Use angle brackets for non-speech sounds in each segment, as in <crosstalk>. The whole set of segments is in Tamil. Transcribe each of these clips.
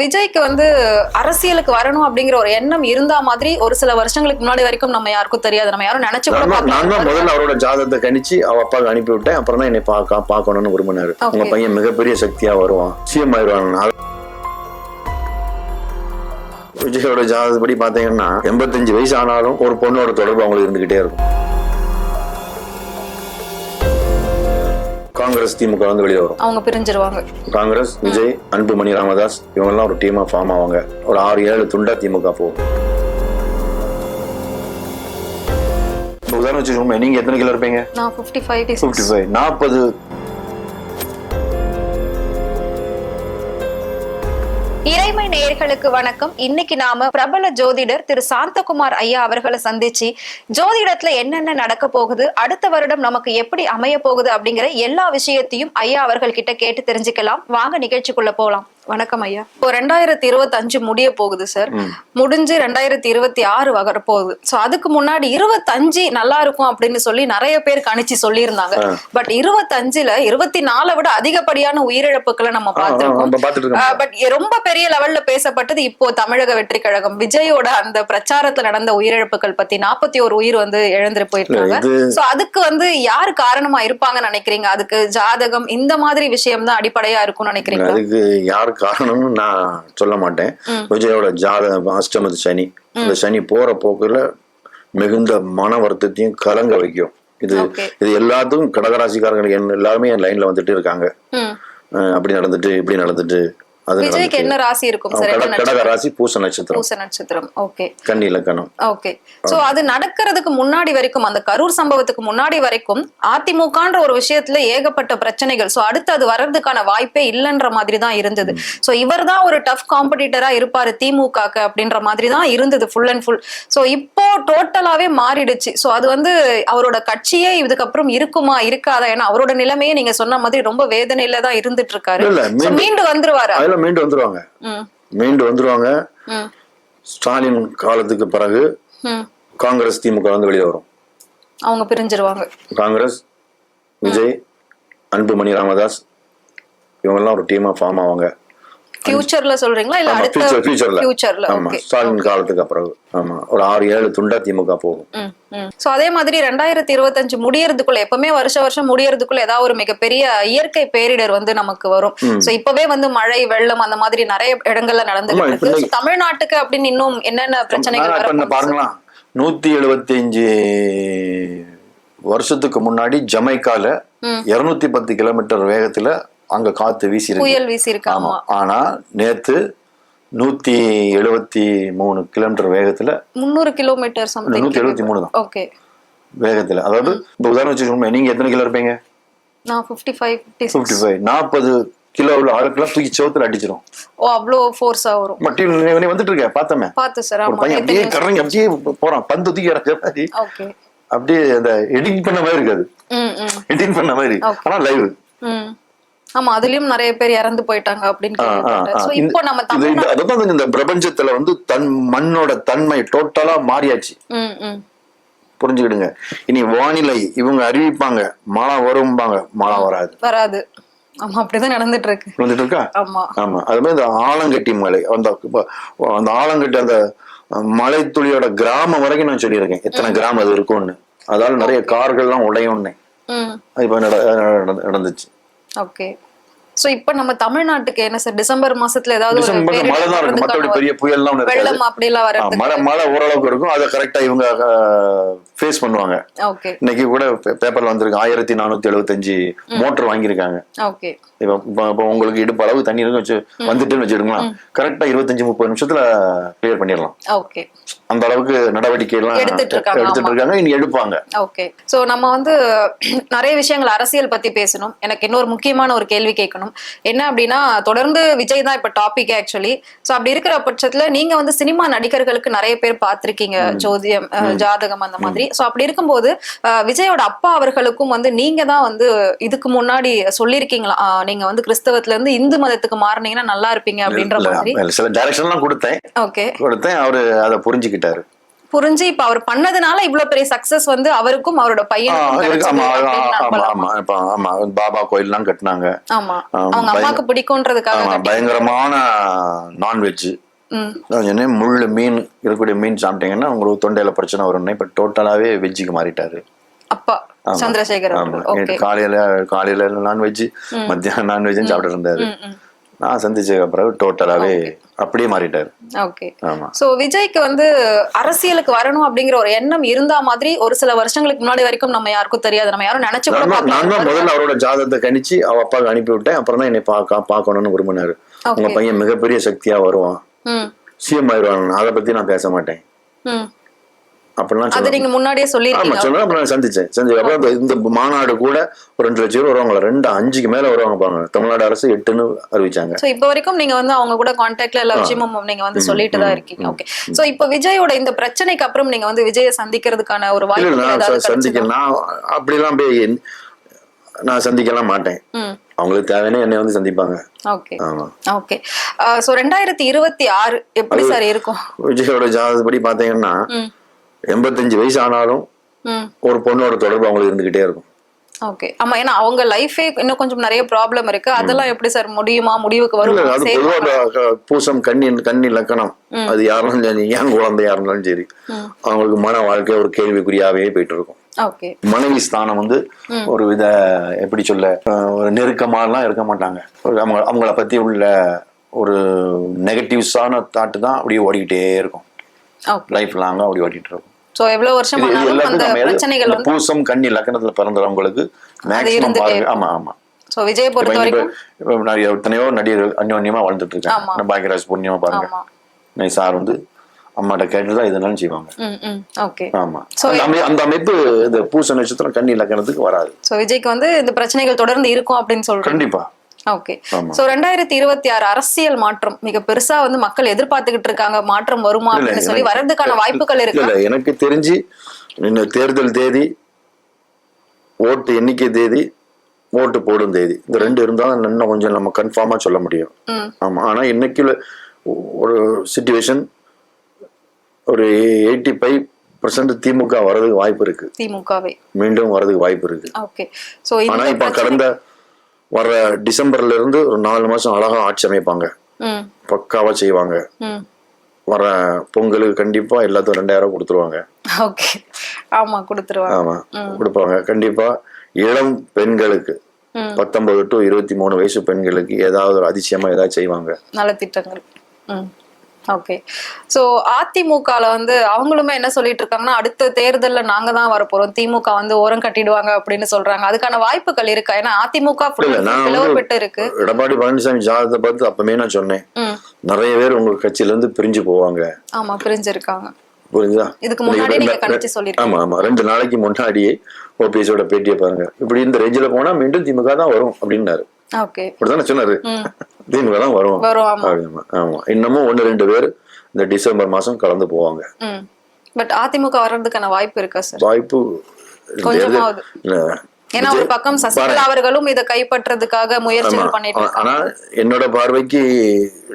விஜய்க்கு வந்து அரசியலுக்கு வரணும் அப்படிங்கிற ஒரு எண்ணம் இருந்தா மாதிரி ஒரு சில வருஷங்களுக்கு முன்னாடி வரைக்கும் நம்ம யாருக்கும் தெரியாது. நம்ம யாரும் நினைச்சு கூட நான் தான். முதல்ல அவரோட ஜாதகத்தை கணிச்சு அவ அப்பாவுக்கு அனுப்பி விட்டேன். அப்புறம் தான் என்னை பார்க்க பார்க்கணும்னு விரும்பினாரு. உங்க பையன் மிகப்பெரிய சக்தியா வருவான். சிஎம் ஆயிடுவான். விஜயோட ஜாதகப்படி பாத்தீங்கன்னா எண்பத்தஞ்சு வயசு ஆனாலும் ஒரு பொண்ணோட தொடர்பு அவங்களுக்கு இருந்துகிட்டே இருக்கும். காங்கிரஸ் திமுக வந்து வெளியே வரும். அவங்க பிரிஞ்சிருவாங்க. காங்கிரஸ் விஜய் அன்புமணி ராமதாஸ் இவங்கெல்லாம் ஒரு டீமா ஃபார்ம் ஆவாங்க. ஒரு ஆறு ஏழு துண்டா திமுக போகும் உதாரணம் வச்சுக்கோங்க நீங்க எத்தனை கிலோ இருப்பீங்க? நான் பிப்டி ஃபைவ் ஃபிஃப்டி ஃபைவ் நாற்பது இறைமை நேயர்களுக்கு வணக்கம். இன்னைக்கு நாம பிரபல ஜோதிடர் திரு சாந்தகுமார் ஐயா அவர்களை சந்திச்சு ஜோதிடத்துல என்னென்ன நடக்க போகுது அடுத்த வருடம் நமக்கு எப்படி அமைய போகுது அப்படிங்கிற எல்லா விஷயத்தையும் ஐயா அவர்கள் கிட்ட கேட்டு தெரிஞ்சுக்கலாம். வாங்க நிகழ்ச்சிக்குள்ள போலாம். வணக்கம் ஐயா. இப்போ ரெண்டாயிரத்தி இருபத்தி அஞ்சு முடிய போகுது சார். முடிஞ்சு ரெண்டாயிரத்தி இருபத்தி ஆறு வர போகுது சோ அதுக்கு முன்னாடி இருபத்தஞ்சு நல்லா இருக்கும் அப்படின்னு சொல்லி நிறைய பேர் கணிச்சு சொல்லியிருந்தாங்க. பட் இருபத்தஞ்சுல இருபத்தி நாலை விட அதிகப்படியான உயிரிழப்புகளை நம்ம பார்த்திருக்கோம். பட் ரொம்ப பெரிய லெவல்ல பேசப்பட்டது இப்போ தமிழக வெற்றி கழகம். விஜயோட அந்த பிரச்சாரத்துல நடந்த உயிரிழப்புகள் பத்தி நாற்பத்தி ஒரு உயிர் வந்து இழந்துட்டு போயிருக்காங்க. சோ அதுக்கு வந்து யாரு காரணமா இருப்பாங்கன்னு நினைக்கிறீங்க? அதுக்கு ஜாதகம் இந்த மாதிரி விஷயம் தான் அடிப்படையா இருக்கும்னு நினைக்கிறீங்க அதுக்கு யார் காரணம்னு நான் சொல்ல மாட்டேன். விஜயோட ஜாதகம் அஷ்டமது சனி. அந்த சனி போற போக்குல மிகுந்த மன வருத்தத்தையும் கலங்க வைக்கும். இது இது எல்லாத்துக்கும் கடகராசிக்காரங்க என்ன- எல்லாருமே என் லைன்ல வந்துட்டு இருக்காங்க. அப்படி நடந்துட்டு இப்படி நடந்துட்டு விஜய்க்கு என்ன ராசி இருக்கும்? கடக ராசி பூச நட்சத்திரம். பூச நட்சத்திரம். ஓகே. கன்னி இலக்கணம் ஓகே. சோ அது நடக்கிறதுக்கு முன்னாடி வரைக்கும் அந்த கரூர் சம்பவத்துக்கு முன்னாடி வரைக்கும் அதிமுகன்ற ஒரு விஷயத்துல ஏகப்பட்ட பிரச்சனைகள். சோ அடுத்து அது வர்றதுக்கான வாய்ப்பே இல்லைன்ற மாதிரி தான் இருந்தது. சோ இவர் தான் ஒரு டஃப் காம்படிட்டரா இருப்பாரு திமுகக்கு அப்படின்ற மாதிரி தான் இருந்தது ஃபுல் அண்ட் ஃபுல் சோ இப்போ டோட்டலாவே மாறிடுச்சு. சோ அது வந்து அவரோட கட்சியே இதுக்கப்புறம் இருக்குமா இருக்காதா? ஏன்னா அவரோட நிலைமையே நீங்க சொன்ன மாதிரி ரொம்ப வேதனையில தான் இருந்துட்டு இருக்காரு. மீண்டு வந்துருவாரு. அதுல மீண்டு வந்துருவாங்க. மீண்டு வந்துருவாங்க. ஸ்டாலின் காலத்துக்கு பிறகு காங்கிரஸ் திமுக வந்து வெளியே வரும். அவங்க பிரிஞ்சிருவாங்க. காங்கிரஸ் விஜய் அன்புமணி ராமதாஸ் இவங்கெல்லாம் ஒரு டீமா ஃபார்ம் ஆவாங்க. ஃபியூச்சர்ல சொல்றீங்களா? இல்ல அடுத்த ஃபியூச்சர் ஃபியூச்சர்ல ஃபியூச்சர்ல ஆமா ஸ்டாலின் காலத்துக்கு அப்புறம் ஆமா ஒரு ஆறு ஏழு துண்டா திமுக போகும். சோ அதே மாதிரி ரெண்டாயிரத்தி இருபத்தஞ்சு முடியறதுக்குள்ள எப்பவுமே வருஷ வருஷம் முடியறதுக்குள்ள ஏதாவது ஒரு மிகப்பெரிய இயற்கை பேரிடர் வந்து நமக்கு வரும். சோ இப்பவே வந்து மழை வெள்ளம் அந்த மாதிரி நிறைய இடங்கள்ல நடந்துட்டு ஆமா, இருக்கு. தமிழ்நாட்டுக்கு அப்படின்னு இன்னும் என்னென்ன பிரச்சனைகள் பாருங்களா நூத்தி எழுபத்தி அஞ்சு வருஷத்துக்கு முன்னாடி ஜமைக்கால. இருநூத்தி பத்து கிலோமீட்டர் வேகத்துல அங்க காத்து வீசி புயல் வீசி இருக்கு ஆமா. ஆனா நேத்து நூத்தி எழுபத்தி மூணு கிலோமீட்டர் வேகத்துல முந்நூறு கிலோமீட்டர் நூத்தி எழுபத்தி மூணு தான். ஓகே. வேகத்துல. அதாவது இப்ப உதாரணம் வச்சுக்கோங்க நீங்க எத்தனை கிலோ இருப்பீங்க? நான் ஃபிஃப்டி ஃபைவ் ஃபிஃப்டி ஃபைவ் நாற்பது கிலோ உள்ள ஆளுக்கெல்லாம் தூக்கி செவத்துல அடிச்சிடும் ஓ அவ்வளோ ஃபோர்ஸா வரும். மட்டி நீ வந்துட்டு இருக்க பார்த்தமே பார்த்து சார் ஒரு பையன் அப்படியே கரங்க அப்படியே போறான். பந்து தூக்கி இறக்குற மாதிரி. அப்படியே அந்த எடிட் பண்ண மாதிரி இருக்காது. எடிட் பண்ண மாதிரி. ஆனா லைவ் ஆமா அதுலயும் நிறைய பேர் இறந்து போயிட்டாங்க அப்படின்னு இப்போ நம்ம தமிழ் இந்த- பிரபஞ்சத்துல வந்து தன் மண்ணோட தன்மை டோட்டலா மாறியாச்சு. புரிஞ்சுக்கிடுங்க. இனி வானிலை இவங்க அறிவிப்பாங்க. மழை வரும்பாங்க. மழை வராது. வராது. ஆமா அப்படிதான் நடந்துட்டு இருக்கு வந்துட்டு இருக்கா ஆமா. ஆமா. அது மாதிரி இந்த ஆலங்கட்டி மலை அந்த அந்த ஆலங்கட்டி அந்த மலை துளியோட கிராமம் வரைக்கும் நான் சொல்லியிருக்கேன். எத்தனை கிராமம் அது இருக்கும்னு. அதால நிறைய கார்கள்லாம் உடையும்னு. இப்ப நட- நட- நடந்துச்சு. ஓகே சோ இப்போ நம்ம தமிழ்நாட்டுக்கு என்ன சார் டிசம்பர் மாசத்துல ஏதாவது டிசம்பர் மழை தான் இருக்கு. மற்றபடி வர்றதுக்கான பெரிய புயல்லாம் வெள்ளம் அப்படிலாம் ஆ, வர்றதுக்கு மழை மழை ஓரளவுக்கு இருக்கும். அதை கரெக்டா இவங்க ஃபேஸ் பண்ணுவாங்க. ஓகே இன்னைக்கு கூட பேப்பர்ல வந்திருக்கு. ஆயிரத்தி நானூத்தி எழுபத்தஞ்சு மோட்டர் வாங்கியிருக்காங்க. ஓகே இப்ப உங்களுக்கு இடுப்பு அளவு தண்ணி இருக்கு வச்சு வந்துட்டுன்னு வச்சுடுங்களா கரெக்டா இருபத்தஞ்சு முப்பது நிமிஷத்துல கிளியர் பண்ணிடலாம். ஓகே அந்த அளவுக்கு நடவடிக்கை எல்லாம் எடுத்துட்டு. இருக்காங்க இனி எடுப்பாங்க. ஓகே சோ நம்ம வந்து <clears throat> நிறைய விஷயங்கள் அரசியல் பத்தி பேசணும். எனக்கு இன்னொரு முக்கியமான ஒரு கேள்வி கேட்கணும். என்ன அப்படின்னா தொடர்ந்து விஜய் தான் இப்ப டாபிக் ஆக்சுவலி சோ அப்படி இருக்கிற பட்சத்துல நீங்க வந்து சினிமா நடிகர்களுக்கு நிறைய பேர் பார்த்திருக்கீங்க ஜோதியம் ஜாதகம் அந்த மாதிரி. சோ அப்படி இருக்கும்போது விஜயோட அப்பா அவர்களுக்கும் வந்து நீங்க தான் வந்து இதுக்கு முன்னாடி சொல்லியிருக்கீங்களா? அஹ், நீங்க வந்து கிறிஸ்தவத்துல இருந்து இந்து மதத்துக்கு மாறினீங்கன்னா நல்லா இருப்பீங்க அப்படின்ற மாதிரி. சில டைரக்ஷன் எல்லாம் கொடுத்தேன். ஓகே கொடுத்தேன். அவரு அதை புரிஞ்சுக்கிட்டாரு. புரிஞ்சு இப்ப அவர் பண்ணதுனால இவ்வளவு பெரிய சக்சஸ் வந்து அவருக்கும் அவரோட பையனுக்கும் பாபா கோயில்லாம் கட்டினாங்க. ஆமா. அவங்க அம்மாக்கு பிடிக்கும்ன்றதுக்காக பயங்கரமான நான்வெஜ். என்ன முள் மீன் இருக்கக்கூடிய மீன் சாப்பிட்டீங்கன்னா உங்களுக்கு தொண்டையில பிரச்சனை வரும்னு இப்ப டோட்டலாவே வெஜ்ஜுக்கு மாறிட்டாரு. அப்பா. சந்திரசேகர் காலையில காலையில நான்வெஜ் மத்தியானம் நான்வெஜ் சாப்பிட்டு இருந்தாரு. நான் சந்திச்ச பிறகு டோட்டலாவே அப்படியே மாறிட்டாரு. ஓகே ஆமா. சோ விஜய்க்கு வந்து அரசியலுக்கு வரணும் அப்படிங்கிற ஒரு எண்ணம் இருந்தா மாதிரி ஒரு சில வருஷங்களுக்கு முன்னாடி வரைக்கும் நம்ம யாருக்கும் தெரியாது. நம்ம யாரும் நினைச்சு கூட நான் தான் முதல்ல அவரோட ஜாதகத்தை கணிச்சு அவ அப்பாவுக்கு அனுப்பி விட்டேன். அப்புறம் தான் என்னை பார்க்க பார்க்கணும்னு விரும்பினாரு. உங்க பையன் மிகப்பெரிய சக்தியா வருவான். சிஎம் ஆயிடுவான். அதை பத்தி நான் பேச மாட்டேன். அப்படிலாம் அது சொல்ல நீங்க முன்னாடியே ஆமா சொல்லிருக்கீங்க சொன்னா அப்புறம் நான் சந்திச்சேன். சந்திச்ச அப்புறம் இந்த- மாநாடு கூட ஒரு ரெண்டு லட்சம் பேர் வருவாங்க ரெண்டு அஞ்சுக்கு மேல வருவாங்க பாருங்க. தமிழ்நாடு அரசு எட்டுன்னு அறிவிச்சாங்க. சோ இப்ப வரைக்கும் நீங்க வந்து அவங்க கூட கான்டாக்ட்ல எல்லா விஷயமும் நீங்க வந்து சொல்லிட்டு தான் இருக்கீங்க. ஓகே சோ இப்ப விஜயோட இந்த பிரச்சனைக்கு அப்புறம் நீங்க வந்து விஜய சந்திக்கிறதுக்கான ஒரு வாய்ப்பு சந்திக்க? நான் அப்படிலாம் போய் நான் சந்திக்கலாம் மாட்டேன். அவங்களுக்கு தேவையான என்னை வந்து சந்திப்பாங்க. ஓகே ஆமா. ஓகே சோ ரெண்டாயிரத்தி இருபத்தி ஆறு எப்படி சார் இருக்கும்? விஜயோட ஜாதகப்படி பாத்தீங்கன்னா எண்பத்தஞ்சு வயசு ஆனாலும் ஒரு பொண்ணோட தொடர்பு அவங்களுக்கு இருந்துகிட்டே இருக்கும். ஓகே. ஆமா ஏன்னா அவங்க லைஃபே இன்னும் கொஞ்சம் நிறைய ப்ராப்ளம் இருக்கு. அதெல்லாம் எப்படி சார் முடியுமா? முடிவுக்கு வரும் அது பூசம் கன்னி கன்னி லக்கணம் அது யாரும் ஏன் குழந்தையா இருந்தாலும் சரி அவங்களுக்கு மன வாழ்க்கை ஒரு கேள்விக்குறியாவே போயிட்டு இருக்கும் மனைவி ஸ்தானம் வந்து ஒரு வித எப்படி சொல்ல ஒரு நெருக்கமாலாம் இருக்க மாட்டாங்க. அவங்க அவங்கள பத்தி உள்ள ஒரு நெகட்டிவ்ஸான தாட்டு தான் அப்படியே ஓடிக்கிட்டே இருக்கும். லைஃப் லாங்கா அப்படி ஓடிட்டு இருக்கும் சோ எவ்வளவு வருஷம் ஆனாலும் அந்த பிரச்சனைகள் வந்து பூசம் கன்னி லக்கணத்துல பிறந்தவங்களுக்கு பாருங்க ஆமா ஆமா. சோ விஜய் பொறுத்த வரைக்கும் எத்தனையோ நடிகர்கள் அந்யோன்யமா வாழ்ந்துட்டு. இருக்காங்க பாக்கியராஜ் புண்ணியமா பாருங்க. ஆமா. நீ சார் வந்து அம்மாட்ட கேட்டுதான் இதனாலும் செய்வாங்க. ஆமா. அந்த அமை- அந்த அமைப்பு இந்த பூச நட்சத்திரம் கன்னி லக்கணத்துக்கு வராது. சோ விஜய்க்கு வந்து இந்த பிரச்சனைகள் தொடர்ந்து இருக்கும் அப்படின்னு சொல்றேன் கண்டிப்பா. ஓகே. சோ ரெண்டாயிரத்தி இருபத்தி ஆறு அரசியல் மாற்றம். மிக பெருசா வந்து மக்கள் எதிர்பார்த்துக்கிட்டு இருக்காங்க மாற்றம் வருமா அப்படின்னு சொல்லி வர்றதுக்கான வாய்ப்புகள் இருக்கு? எனக்கு தெரிஞ்சு தேர்தல் தேதி ஓட்டு எண்ணிக்கை தேதி ஓட்டு போடும் தேதி. இந்த ரெண்டு இருந்தாலும் இன்னும் கொஞ்சம் நம்ம கன்ஃபார்மா சொல்ல முடியும். ஆமா ஆனா இன்னைக்கு உள்ள ஒரு சுச்சுவேஷன் ஒரு எயிட்டி ஃபைவ் பர்சன்ட் திமுக வர்றதுக்கு வாய்ப்பு இருக்கு. திமுகவே. மீண்டும் வர்றதுக்கு வாய்ப்பு இருக்கு. ஓகே சோ ஆனா இந்த இப்ப கடந்த வர்ற டிசம்பர்ல இருந்து ஒரு நாலு மாசம் அழகா ஆட்சி அமைப்பாங்க. பக்காவா செய்வாங்க. வர பொங்கலுக்கு கண்டிப்பா எல்லாத்துக்கும் ரெண்டாயிரம் கொடுத்துருவாங்க. ஆமா கொடுத்துருவாங்க. ஆமா கொடுப்பாங்க. கண்டிப்பா இளம் பெண்களுக்கு. பத்தொன்பது டு இருபத்தி மூணு வயசு பெண்களுக்கு ஏதாவது ஒரு அதிசயமா ஏதாவது செய்வாங்க. நலத்திட்டங்கள் ஓகே சோ அதிமுகல வந்து அவங்களுமே என்ன சொல்லிட்டு இருக்காங்கன்னா அடுத்த தேர்தல்ல நாங்க தான் வரப்போறோம். திமுக வந்து ஓரம் கட்டிடுவாங்க அப்படின்னு சொல்றாங்க. அதுக்கான வாய்ப்புகள் இருக்கா? ஏன்னா அதிமுக பிளவுபட்டு இருக்கு. எடப்பாடி பழனிசாமி ஜாதகத்தை பார்த்து அப்பவே நான் சொன்னேன். நிறைய பேர் உங்க கட்சியில இருந்து பிரிஞ்சு போவாங்க. ஆமா பிரிஞ்சிருக்காங்க. புரிஞ்சுதா? இதுக்கு முன்னாடி நீங்க கணிச்சு சொல்லிருக்கீங்க. ஆமா ஆமா. ரெண்டு நாளைக்கு முன்னாடியே ஓபிஎஸோட பேட்டியை பாருங்க. இப்படி இந்த ரேஞ்சில போனா மீண்டும் திமுக தான் வரும் அப்படின்னாரு. ஓகே. இப்படிதானே சொன்னாரு? திமுக தான் வரும் ஆமா. அப்படிமா ஆமா. இன்னமும் ஒன்னு ரெண்டு பேர் இந்த டிசம்பர் மாசம் கலந்து போவாங்க. பட் அதிமுக வர்றதுக்கான வாய்ப்பு இருக்கா சார்? வாய்ப்பு ஏன்னா ஒரு பக்கம் சசிகலா அவர்களும் இதை கைப்பற்றதுக்காக முயற்சிகள் பண்ணிட்டு ஆனா என்னோட பார்வைக்கு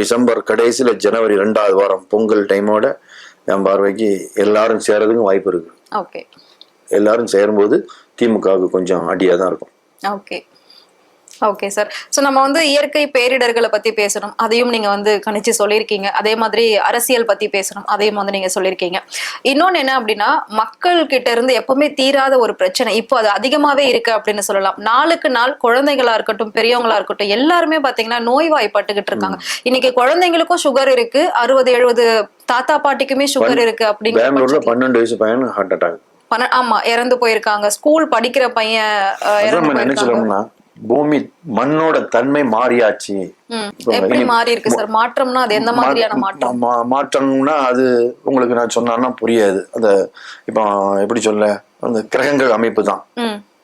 டிசம்பர் கடைசியில ஜனவரி ரெண்டாவது வாரம் பொங்கல் டைமோட என் பார்வைக்கு எல்லாரும் சேரதுக்கும் வாய்ப்பு இருக்கு. ஓகே. எல்லாரும் சேரும்போது திமுகவுக்கு கொஞ்சம் அடியா தான் இருக்கும். ஓகே. ஓகே சார் ஸோ நம்ம வந்து இயற்கை பேரிடர்களை பத்தி பேசணும். அதையும் நீங்க வந்து கணிச்சு சொல்லியிருக்கீங்க. அதே மாதிரி அரசியல் பத்தி பேசணும். அதையும் வந்து நீங்க சொல்லியிருக்கீங்க. இன்னொன்னு என்ன அப்படின்னா மக்கள் கிட்ட இருந்து எப்பவுமே தீராத ஒரு பிரச்சனை. இப்போ அது அதிகமாவே இருக்கு அப்படின்னு சொல்லலாம். நாளுக்கு நாள் குழந்தைகளா இருக்கட்டும் பெரியவங்களா இருக்கட்டும் எல்லாருமே பாத்தீங்கன்னா நோய்வாய்ப்பட்டுக்கிட்டு இருக்காங்க. இன்னைக்கு குழந்தைங்களுக்கும் சுகர் இருக்கு. அறுபது எழுபது தாத்தா பாட்டிக்குமே சுகர் இருக்கு அப்படிங்கிற பன்னெண்டு வயசு பையன் ஹார்ட் அட்டாக் ஆமா இறந்து போயிருக்காங்க. ஸ்கூல் படிக்கிற பையன் இறந்து போயிருக்காங்க. பூமி மண்ணோட தன்மை மாறியாச்சு. மாறி இருக்கு சார்? மாற்றம்னா அது எந்த மாதிரியான மா- மாற்றம்? மாற்றம்னா அது உங்களுக்கு நான் சொன்னா புரியாது. அந்த இப்போ எப்படி சொல்ல? அந்த கிரகங்கள் அமைப்பு தான்.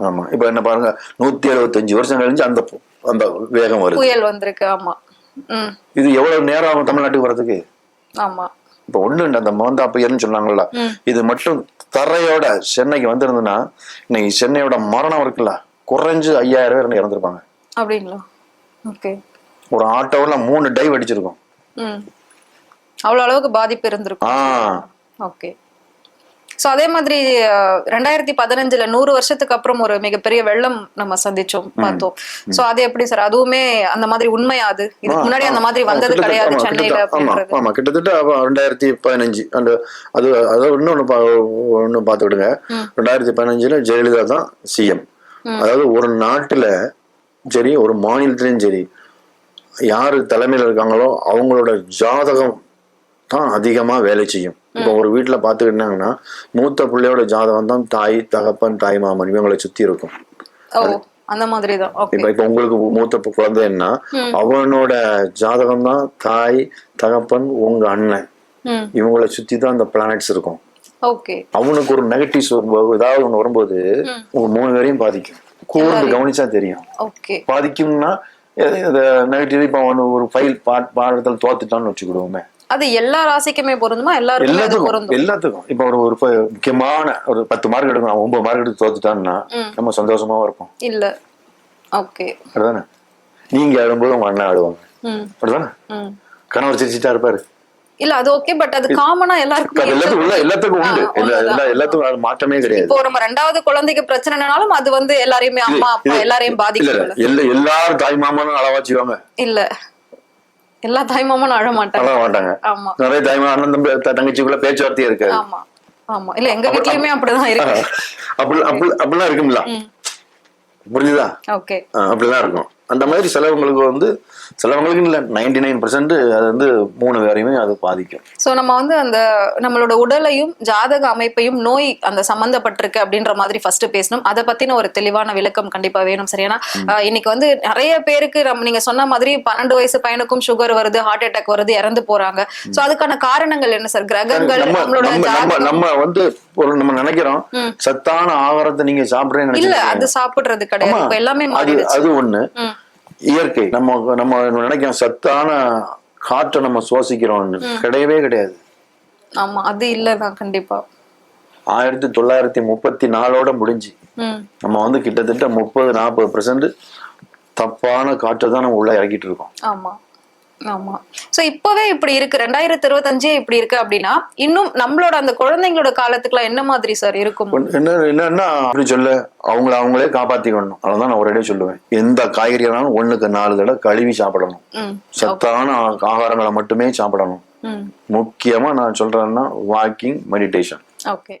ஆமா. இப்ப என்ன பாருங்க நூத்தி எழுபத்தஞ்சு வருஷம் கழிஞ்சு அந்த அந்த வேகம் வருது. புயல் வந்திருக்கு. ஆமா. இது எவ்வளவு நேரம் ஆகும் தமிழ்நாட்டுக்கு வர்றதுக்கு? ஆமா. இப்ப ஒண்ணு இல்ல அந்த மோந்தா புயல்னு சொன்னாங்கல்ல. இது மட்டும் தரையோட சென்னைக்கு வந்திருந்ததுன்னா இன்னைக்கு சென்னையோட மரணம் இருக்குல்ல? குறைஞ்சு ஐயாயிரம் பேர் இறந்துருப்பாங்க. அப்படிங்களா? ஓகே. ஒரு ஆட்டோவில் மூணு டைவ் அடிச்சிருக்கோம். அவ்வளவு அளவுக்கு பாதிப்பு இருந்திருக்கும். ஓகே. சோ அதே மாதிரி ரெண்டாயிரத்தி பதினஞ்சுல நூறு வருஷத்துக்கு அப்புறம் ஒரு மிகப்பெரிய வெள்ளம் நம்ம சந்திச்சோம் பார்த்தோம். சோ அது எப்படி சார்? அதுவுமே அந்த மாதிரி உண்மையா அது? இதுக்கு முன்னாடி அந்த மாதிரி வந்தது கிடையாது சென்னையில ஆமா கிட்டத்தட்ட ரெண்டாயிரத்தி பதினஞ்சு அந்த அது அதை இன்னொன்னு பா ஒண்ணு பார்த்துக்கிடுங்க. ரெண்டாயிரத்தி பதினஞ்சுல ஜெயலலிதா தான் சிஎம் அதாவது ஒரு நாட்டுல சரி ஒரு மாநிலத்திலயும் சரி யாரு தலைமையில இருக்காங்களோ அவங்களோட ஜாதகம் தான் அதிகமா வேலை செய்யும். இப்போ ஒரு வீட்டுல பாத்துக்கிட்டாங்கன்னா மூத்த பிள்ளையோட ஜாதகம் தான் தாய் தகப்பன் தாய் மாமன் இவங்களை சுத்தி இருக்கும். அந்த மாதிரி தான் இப்ப இப்ப உங்களுக்கு மூத்த குழந்தைன்னா அவனோட ஜாதகம் தான் தாய் தகப்பன் உங்க அண்ணன். இவங்களை சுத்தி தான் அந்த பிளானட்ஸ் இருக்கும். அவனுக்கு ஒரு நெகட்டிவ்ஸ் ஏதாவது ஒண்ணு வரும்போது உங்க மூணு பேரையும் பாதிக்கும். கூர்ந்து கவனிச்சா தெரியும். ஓகே. பாதிக்கும்னா நெகட்டிவ் இப்போ அவன் ஒரு ஃபைல் பாடத்தில் தோத்துட்டான்னு வச்சுக்கிடுவோமே. அது எல்லா ராசிக்குமே பொருந்துமா? எல்லாருக்குமே எல்லாத்துக்கும் எல்லாத்துக்கும். இப்போ ஒரு ஒரு முக்கியமான ஒரு பத்து மார்க் எடுக்கணும். ஒன்பது மார்க் எடுத்து தோத்துட்டான்னா நம்ம சந்தோஷமா இருப்போம். இல்ல. ஓகே. அப்படிதானே? நீங்க ஆடும்போது உங்க அண்ணன் ஆடுவாங்க. அப்படிதானே? கணவர் சிரிச்சிட்டா இருப்பாரு. இல்ல அது ஓகே பட் அது காமனா எல்லாருக்குமே எல்லாத்துக்கும் உண்டு. எல்லாத்துக்கும் மாற்றமே கிடையாது. இப்போ நம்ம ரெண்டாவது குழந்தைக்கு பிரச்சனைனாலும் அது வந்து எல்லாரையுமே அம்மா அப்பா எல்லாரையும் இல்ல பாதிக்கும் எல்லா எல்லாரும் தாய் மாமனும் அளவாச்சுவாங்க இல்ல. எல்லா தாய்மாமனும் அழ மாட்டாங்க. அழ மாட்டாங்க. ஆமா. நிறைய தாய் மாமன் அண்ணன் தம்பி தங்கச்சிக்குள்ள பேச்சுவார்த்தையே இருக்காது. ஆமா ஆமா. இல்ல எங்க வீட்லயுமே அப்படிதான் இருக்கு. <laughs> அப்படி அப்படி அப்படிலாம் இருக்குங்களா புரிஞ்சுதா? ஓகே. அப்படிதான் இருக்கும். அந்த மாதிரி சிலவங்களுக்கு வந்து சிலவங்களுக்கு இல்ல நைன்டி நைன் பர்சன்ட் அது வந்து மூணு பேரையுமே அது பாதிக்கும். சோ நம்ம வந்து அந்த நம்மளோட உடலையும் ஜாதக அமைப்பையும் நோய் அந்த சம்பந்தப்பட்டிருக்கு அப்படின்ற மாதிரி ஃபர்ஸ்ட் பேசணும். அதை பத்தின ஒரு தெளிவான விளக்கம் கண்டிப்பா வேணும் சரி? ஏன்னா ஆஹ், இன்னைக்கு வந்து நிறைய பேருக்கு நம்ம நீங்க சொன்ன மாதிரி பன்னெண்டு வயசு பையனுக்கும் சுகர் வருது ஹார்ட் அட்டாக் வருது இறந்து போறாங்க. சோ அதுக்கான காரணங்கள் என்ன சார் கிரகங்கள் நம்ம நம்மளோட நம்ம வந்து ஒரு நம்ம நினைக்கிறோம் சத்தான ஆகாரத்தை நீங்க சாப்பிடுறேன்னு இல்ல. அது சாப்பிடுறது கிடையாது. எல்லாமே அது ஒண்ணு. இயற்கை. நம்ம நம்ம நினைக்கிறோம் சத்தான காற்றை நம்ம சுவாசிக்கிறோம்னு. கிடையவே கிடையாது. ஆமா அது இல்லதான் கண்டிப்பா. ஆயிரத்தி தொள்ளாயிரத்தி முப்பத்தி நாலோட முடிஞ்சு. நம்ம வந்து கிட்டத்தட்ட முப்பது நாற்பது பெர்சன்ட் தப்பான காற்றை தான் நம்ம உள்ள இறக்கிட்டு இருக்கோம். ஆமா. ஆமா. சோ இப்பவே இப்படி இருக்கு. ரெண்டாயிரத்தி இருபத்தஞ்சே இப்படி இருக்கு அப்படின்னா இன்னும் நம்மளோட அந்த குழந்தைங்களோட காலத்துக்குலாம் என்ன மாதிரி சார் இருக்கும்? என்ன என்னன்னா அப்படி சொல்ல அவங்கள அவங்களே காப்பாத்திக்கணும். அதான் நான் ஒரேடியே சொல்லுவேன். எந்த காய்கறியானாலும் ஒண்ணுக்கு நாலு தடவை கழுவி சாப்பிடணும். சத்தான ஆகாரங்களை மட்டுமே சாப்பிடணும். முக்கியமா நான் சொல்றேன்னா வாக்கிங் மெடிடேஷன் ஓகே